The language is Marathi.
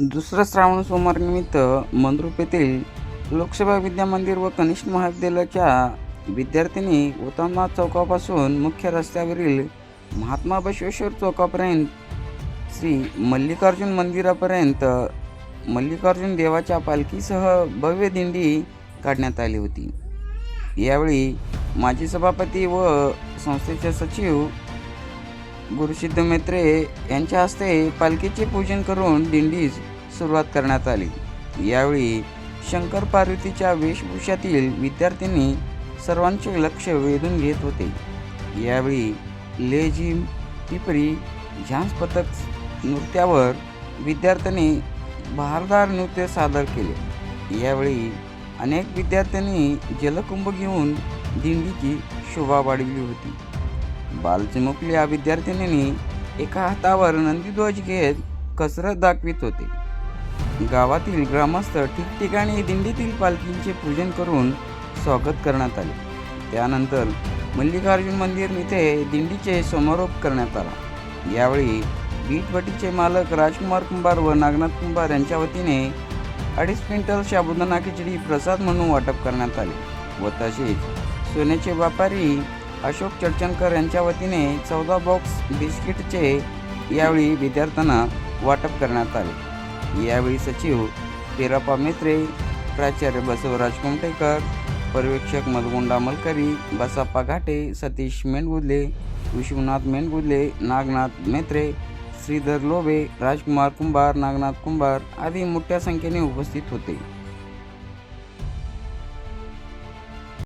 दुसरं श्रावण सोमवारनिमित्त मंद्रूप येथील लोकसभा विद्या मंदिर व कनिष्ठ महाविद्यालयाच्या विद्यार्थिनी हुतात्मा चौकापासून मुख्य रस्त्यावरील महात्मा बसवेश्वर चौकापर्यंत श्री मल्लिकार्जुन मंदिरापर्यंत मल्लिकार्जुन देवाच्या पालखीसह भव्य दिंडी काढण्यात आली होती. यावेळी माजी सभापती व संस्थेचे सचिव गुरुसिद्ध मैत्रे यांच्या हस्ते पालखीचे पूजन करून दिंडीस सुरुवात करण्यात आली. यावेळी शंकर पार्वतीच्या वेशभूषातील विद्यार्थ्यांनी सर्वांचे लक्ष वेधून घेत होते. यावेळी लेझिम पिपरी झांज पथक नृत्यावर विद्यार्थ्यांनी बहारदार नृत्य सादर केले. यावेळी अनेक विद्यार्थ्यांनी जलकुंभ घेऊन दिंडीची शोभा वाढविली होती. बालचिमुकली या विद्यार्थिनींनी एका हातावर नंदीध्वज घेत कसरत दाखवित होते. गावातील ग्रामस्थ ठिकठिकाणी दिंडीतील पालखींचे पूजन करून स्वागत करण्यात आले. त्यानंतर मल्लिकार्जुन मंदिर इथे दिंडीचे समारोप करण्यात आला. यावेळी बीटवटीचे मालक राजकुमार कुंभार व नागनाथ कुंभार यांच्या वतीने अडीच क्विंटल शाबुदाना खिचडी प्रसाद म्हणून वाटप करण्यात आले व तसेच सोन्याचे व्यापारी अशोक चडचणकर यांच्या वतीने चौदा बॉक्स बिस्किटचे यावेळी विद्यार्थ्यांना वाटप करण्यात आले. यावेळी सचिव तेरापा मेत्रे प्राचार्य बसवराज कुमटेकर पर्यवेक्षक मधगुंडा मलकरी बसाप्पा घाटे सतीश मेंढगुदले विश्वनाथ मेंढगुदले नागनाथ मेत्रे श्रीधर लोबे राजकुमार कुंभार नागनाथ कुंभार आदी मोठ्या संख्येने उपस्थित होते.